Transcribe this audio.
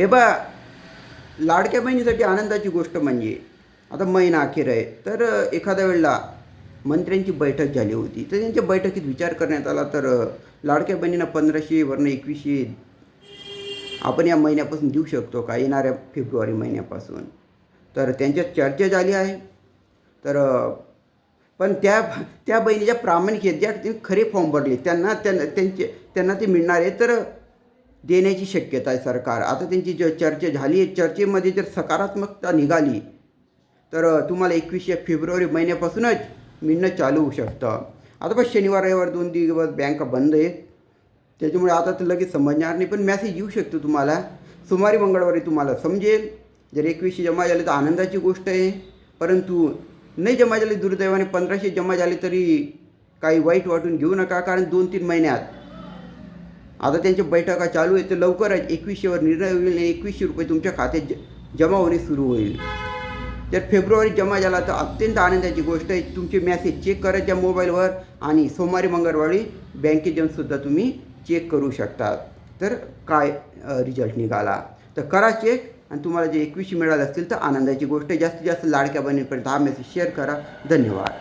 हे बा लाडक्या बहिणीसाठी आनंदाची गोष्ट म्हणजे आता महिना अखेर आहे तर एखाद्या वेळेला मंत्र्यांची बैठक झाली होती तर त्यांच्या बैठकीत विचार करण्यात आला तर लाडक्या बहिणींना पंधराशे वर्ण एकवीसशे आपण या महिन्यापासून देऊ शकतो का? येणाऱ्या फेब्रुवारी महिन्यापासून. तर त्यांच्यात चर्चा झाली आहे. तर पण त्या त्या बहिणीच्या प्रामाणिक आहेत ज्या ते खरे फॉर्म भरले त्यांना त्यांना त्यांचे त्यांना ते मिळणार आहे. तर देण्याची शक्यता आहे सरकार. आता त्यांची ज चर्चा झाली आहे चर्चेमध्ये जर सकारात्मकता निघाली तर तुम्हाला एकवीसशे फेब्रुवारी महिन्यापासूनच मिळणं चालू होऊ शकतं. आता बस शनिवार रविवार दोन दिवस बँका बंद आहेत. त्याच्यामुळे आता तर लगेच समजणार नाही पण मॅसेज येऊ शकतो तुम्हाला. सोमवारी मंगळवारी तुम्हाला समजेल. जर एकवीसशे जमा झाले तर आनंदाची गोष्ट आहे. परंतु नाही जमा झाले दुर्दैवाने पंधराशे जमा झाले तरी काही वाईट वाटून घेऊ नका कारण दोन तीन महिन्यात आता त्यांच्या बैठका चालू आहेत तर लवकरच एकवीसशेवर निर्णय होईल आणि एकवीसशे रुपये तुमच्या खात्यात ज जमा होणे सुरू होईल. जर फेब्रुवारी जमा झाला तर अत्यंत आनंदाची गोष्ट आहे. तुमचे मॅसेज चेक करायच्या मोबाईलवर आणि सोमवारी मंगळवारी बँकेत जाऊनसुद्धा तुम्ही चेक करू शकता तर काय रिझल्ट निघाला? तर करा चेक आणि तुम्हाला जे एकवीसशे मिळाले असतील तर आनंदाची गोष्ट आहे. जास्तीत जास्त लाडक्या बहिणीपर्यंत हा मेसेज शेअर करा. धन्यवाद.